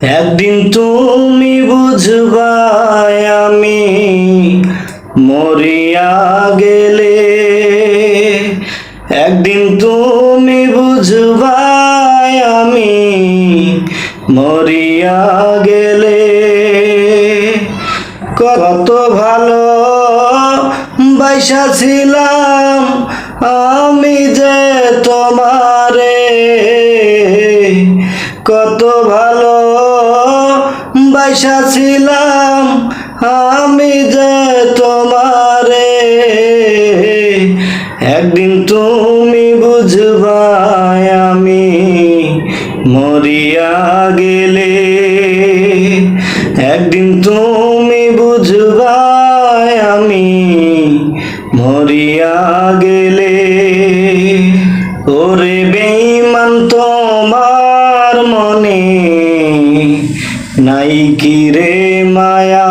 একদিন তুমি বুঝবাই আমি মরিয়া গেলে। একদিন তুমি বুঝবাই আমি মরিয়া গেলে। কত ভালো বাইসা ছিলাম আমি যে তোমারে। কত ভালো বাইসা ছিলাম আমি যে তোমারে। একদিন তুমি বুঝবাই আমি মরিয়া গেলে। একদিন তুমি বুঝবাই নাই কি রে মায়া?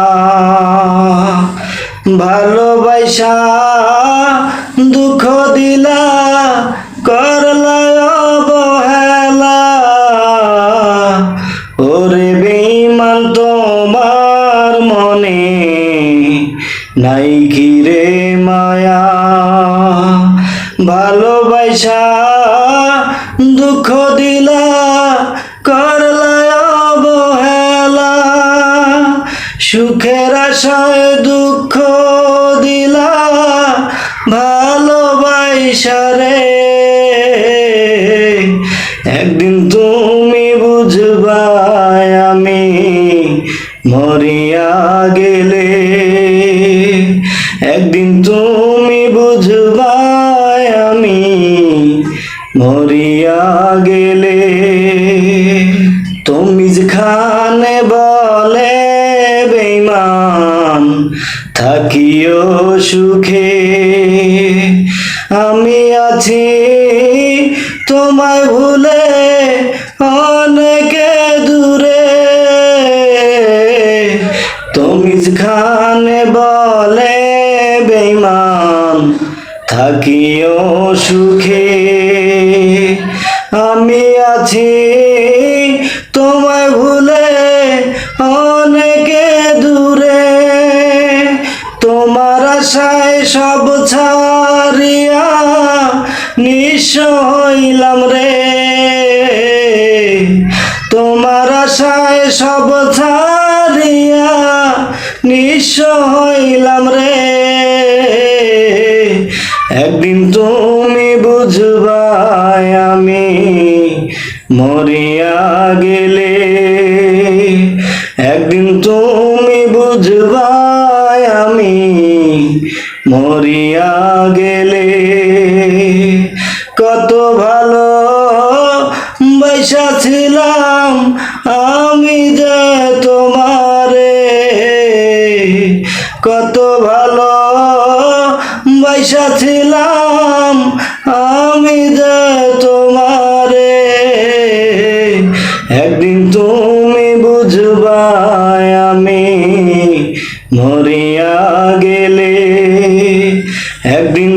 ভালোবাসা দুঃখ দিলা, করলা অবহেলা। ওরে বেঈমান, তোমার মনে নাই কি রে মায়া? ভালোবাসা দুঃখ দিলা সুখের আশায় দুঃখ দিলা, ভালোবাসা রে। একদিন তুমি বুঝবাই আমি মরিয়া গেলে। একদিন তুমি বুঝবাই আমি মরিয়া গেলে। তুমি যেখানে বলে থাকিও সুখে। আমি আছি তোমায় ভুলে অনেকে দূরে। তুমি যেখানে বলে বেইমান থাকিও সুখে। আমি আছি সব ছাড়িয়া নিঃস্ব হইলাম রে। তোমার আশায় সব ছাড়িয়া নিঃস্ব হইলাম রে। একদিন তুমি বুঝবাই আমি মরিয়া গেলে। একদিন তুমি বুঝবাই আমি মরিয়া গেলে কত ভালো বাইসা ছিলাম আমি যে তোমারে। কত ভালো বাইসা ছিলাম আমি যে তোমারে। একদিন তুমি বুঝবাই আমি মরিয়া গেলে একদিন তুমি